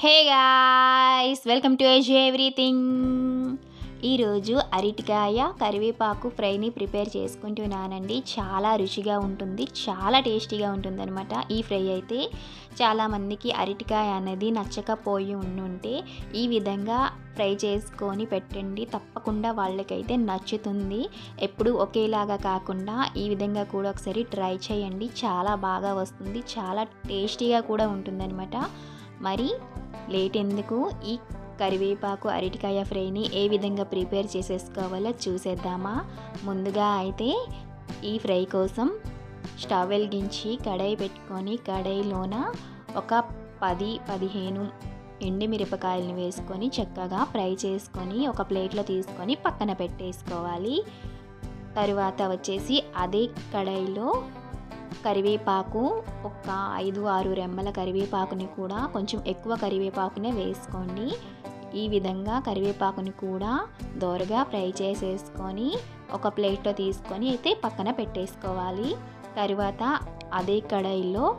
Hey guys welcome to age everything ఈరోజు అరటికాయ కరివేపాకు ఫ్రైని ప్రిపేర్ చేసుకుంటున్నానండి. చాలా రుచిగా ఉంటుంది చాలా టేస్టీగా ఉంటుంది అనమాట ఈ ఫ్రై అయితే చాలామందికి అరటికాయ అనేది నచ్చకపోయి ఉండుంటే ఈ విధంగా ఫ్రై చేసుకొని పెట్టండి. తప్పకుండా వాళ్ళకైతే నచ్చుతుంది. ఎప్పుడు ఒకేలాగా కాకుండా ఈ విధంగా కూడా ఒకసారి ట్రై చేయండి. చాలా బాగా వస్తుంది చాలా టేస్టీగా కూడా ఉంటుందన్నమాట. మరి లేట్ ఎందుకు? ఈ కరివేపాకు అరటికాయ ఫ్రైని ఏ విధంగా ప్రిపేర్ చేసేసుకోవాలో చూసేద్దామా? ముందుగా అయితే ఈ ఫ్రై కోసం స్టవ్ వెలిగించి కడాయి పెట్టుకొని కడాయిలోన ఒక పది పదిహేను ఎండి మిరపకాయలను వేసుకొని చక్కగా ఫ్రై చేసుకొని ఒక ప్లేట్లో తీసుకొని పక్కన పెట్టేసుకోవాలి. తరువాత వచ్చేసి అదే కడాయిలో కరివేపాకు ఒక ఐదు ఆరు రెమ్మల కరివేపాకుని కూడా కొంచెం ఎక్కువ కరివేపాకునే వేసుకోండి. ఈ విధంగా కరివేపాకుని కూడా దోరగా ఫ్రై చేసేసుకొని ఒక ప్లేట్లో తీసుకొని అయితే పక్కన పెట్టేసుకోవాలి. తర్వాత అదే కడాయిలో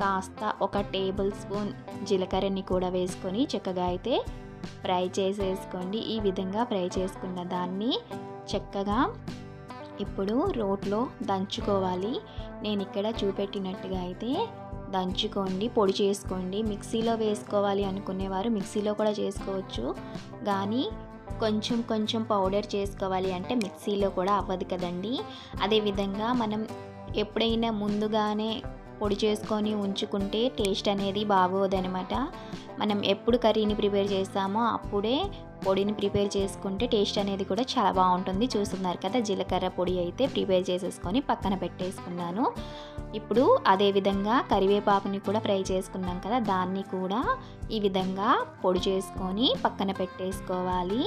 కాస్త ఒక టేబుల్ స్పూన్ జీలకర్రని కూడా వేసుకొని చక్కగా అయితే ఫ్రై చేసేసుకోండి. ఈ విధంగా ఫ్రై చేసుకున్న దాన్ని చక్కగా ఇప్పుడు రోట్లో దంచుకోవాలి. నేను ఇక్కడ చూపెట్టినట్టుగా అయితే దంచుకోండి పొడి చేసుకోండి. మిక్సీలో వేసుకోవాలి అనుకునేవారు మిక్సీలో కూడా చేసుకోవచ్చు. కానీ కొంచెం కొంచెం పౌడర్ చేసుకోవాలి అంటే మిక్సీలో కూడా అవ్వదు కదండి. అదేవిధంగా మనం ఎప్పుడైనా ముందుగానే పొడి చేసుకొని ఉంచుకుంటే టేస్ట్ అనేది బాగోదనమాట మనం ఎప్పుడు కర్రీని ప్రిపేర్ చేస్తామో అప్పుడే పొడిని ప్రిపేర్ చేసుకుంటే టేస్ట్ అనేది కూడా చాలా బాగుంటుంది. చూస్తున్నారు కదా జీలకర్ర పొడి అయితే ప్రిపేర్ చేసేసుకొని పక్కన పెట్టేసుకున్నాను. ఇప్పుడు అదేవిధంగా కరివేపాకుని కూడా ఫ్రై చేసుకున్నాం కదా దాన్ని కూడా ఈ విధంగా పొడి చేసుకొని పక్కన పెట్టేసుకోవాలి.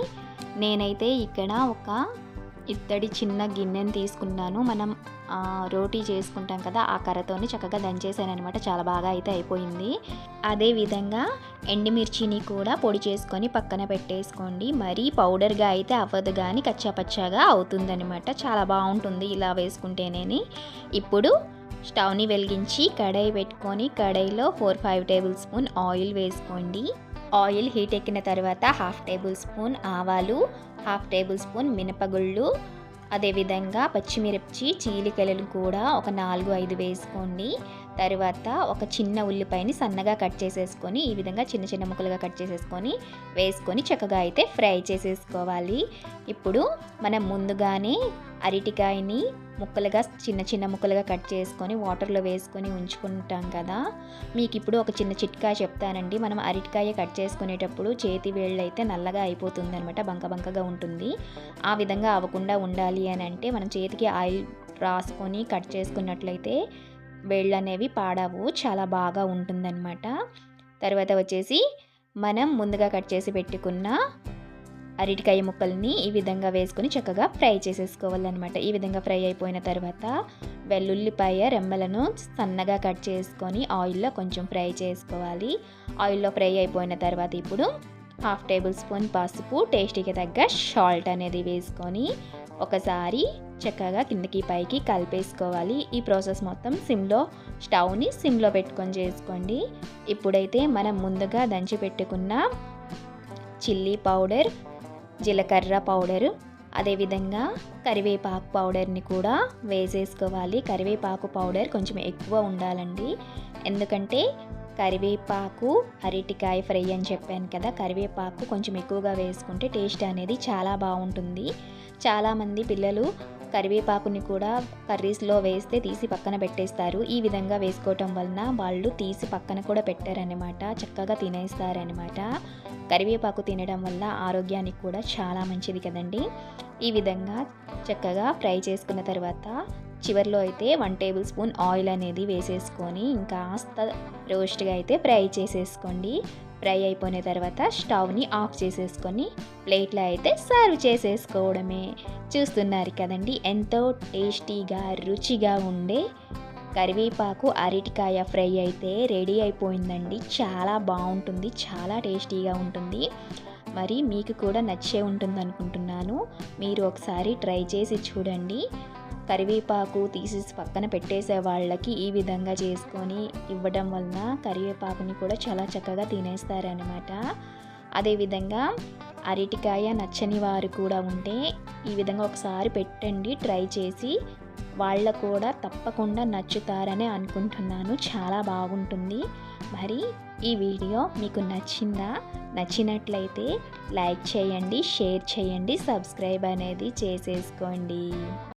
నేనైతే ఇక్కడ ఒక ఇత్తడి చిన్న గిన్నెని తీసుకున్నాను. మనం రోటీ చేసుకుంటాం కదా ఆ కర్రతోని చక్కగా దంచేసాను అనమాట చాలా బాగా అయితే అయిపోయింది. అదే విధంగా ఎండుమిర్చిని కూడా పొడి చేసుకొని పక్కన పెట్టేసుకోండి. మరీ పౌడర్గా అయితే అవ్వదు కానీ కచ్చాపచ్చాగా అవుతుందనమాట చాలా బాగుంటుంది ఇలా వేసుకుంటేనే ఇప్పుడు స్టవ్ని వెలిగించి కడాయి పెట్టుకొని కడాయిలో four five table spoon oil వేసుకోండి. ఆయిల్ హీట్ ఎక్కిన తర్వాత హాఫ్ టేబుల్ స్పూన్ ఆవాలు హాఫ్ టేబుల్ స్పూన్ మినపగుళ్ళు అదేవిధంగా పచ్చిమిర్చి చీలికలను కూడా ఒక నాలుగు ఐదు వేసుకోండి. తర్వాత ఒక చిన్న ఉల్లిపాయని సన్నగా కట్ చేసేసుకొని ఈ విధంగా చిన్న చిన్న ముక్కలుగా కట్ చేసేసుకొని వేసుకొని చక్కగా అయితే ఫ్రై చేసేసుకోవాలి. ఇప్పుడు మనం ముందుగానే అరటికాయని ముక్కలుగా చిన్న చిన్న ముక్కలుగా కట్ చేసుకొని వాటర్లో వేసుకొని ఉంచుకుంటాం కదా. మీకు ఇప్పుడు ఒక చిన్న చిట్కా చెప్తానండి. మనం అరటికాయ కట్ చేసుకునేటప్పుడు చేతి వేళ్ళు అయితే నల్లగా అయిపోతుంది అనమాట బంక బంకగా ఉంటుంది. ఆ విధంగా అవ్వకుండా ఉండాలి అని అంటే మనం చేతికి ఆయిల్ రాసుకొని కట్ చేసుకున్నట్లయితే వేళ్ళు అనేవి పాడవు చాలా బాగా ఉంటుందన్నమాట తర్వాత వచ్చేసి మనం ముందుగా కట్ చేసి పెట్టుకున్న అరటికాయ ముక్కల్ని ఈ విధంగా వేసుకొని చక్కగా ఫ్రై చేసేసుకోవాలన్నమాట. ఈ విధంగా ఫ్రై అయిపోయిన తర్వాత వెల్లుల్లిపాయ రెమ్మలను సన్నగా కట్ చేసుకొని ఆయిల్లో కొంచెం ఫ్రై చేసుకోవాలి. ఆయిల్లో ఫ్రై అయిపోయిన తర్వాత ఇప్పుడు హాఫ్ టేబుల్ స్పూన్ పసుపు టేస్టీకి తగ్గ సాల్ట్ అనేది వేసుకొని ఒకసారి చక్కగా కిందకి పైకి కలిపేసుకోవాలి. ఈ ప్రాసెస్ మొత్తం సిమ్లో స్టవ్ని సిమ్లో పెట్టుకొని చేసుకోండి. ఇప్పుడైతే మనం ముందుగా దంచి పెట్టుకున్న చిల్లీ పౌడర్ జీలకర్ర పౌడరు అదేవిధంగా కరివేపాకు పౌడర్ని కూడా వేసేసుకోవాలి. కరివేపాకు పౌడర్ కొంచెం ఎక్కువ ఉండాలండి. ఎందుకంటే కరివేపాకు అరటికాయ ఫ్రై అని చెప్పాను కదా కరివేపాకు కొంచెం ఎక్కువగా వేసుకుంటే టేస్ట్ అనేది చాలా బాగుంటుంది. చాలామంది పిల్లలు కరివేపాకుని కూడా కర్రీస్లో వేస్తే తీసి పక్కన పెట్టేస్తారు. ఈ విధంగా వేసుకోవటం వలన వాళ్ళు తీసి పక్కన కూడా పెట్టారనమాట చక్కగా తినేస్తారనమాట కరివేపాకు తినడం వల్ల ఆరోగ్యానికి కూడా చాలా మంచిది కదండి. ఈ విధంగా చక్కగా ఫ్రై చేసుకున్న తర్వాత చివరిలో అయితే వన్ టేబుల్ స్పూన్ ఆయిల్ అనేది వేసేసుకొని ఇంకాస్త రోస్ట్గా అయితే ఫ్రై చేసేసుకోండి. ఫ్రై అయిపోయిన తర్వాత స్టవ్ని ఆఫ్ చేసేసుకొని ప్లేట్లో అయితే సర్వ్ చేసేసుకోవడమే. చూస్తున్నారు కదండి ఎంతో టేస్టీగా రుచిగా ఉండే కరివేపాకు అరటికాయ ఫ్రై అయితే రెడీ అయిపోయిందండి. చాలా బాగుంటుంది చాలా టేస్టీగా ఉంటుంది. మరి మీకు కూడా నచ్చే ఉంటుంది అనుకుంటున్నాను. మీరు ఒకసారి ట్రై చేసి చూడండి. కరివేపాకు తీసేసి పక్కన పెట్టేసే వాళ్ళకి ఈ విధంగా చేసుకొని ఇవ్వడం వలన కరివేపాకుని కూడా చాలా చక్కగా తినేస్తారనమాట అదేవిధంగా అరటికాయ నచ్చని వారు కూడా ఉంటే ఈ విధంగా ఒకసారి పెట్టండి ట్రై చేసి వాళ్ళ కూడా తప్పకుండా నచ్చుతారని అనుకుంటున్నాను. చాలా బాగుంటుంది. మరి ఈ వీడియో మీకు నచ్చిందా? నచ్చినట్లయితే లైక్ చేయండి షేర్ చేయండి సబ్స్క్రైబ్ అనేది చేసేసుకోండి.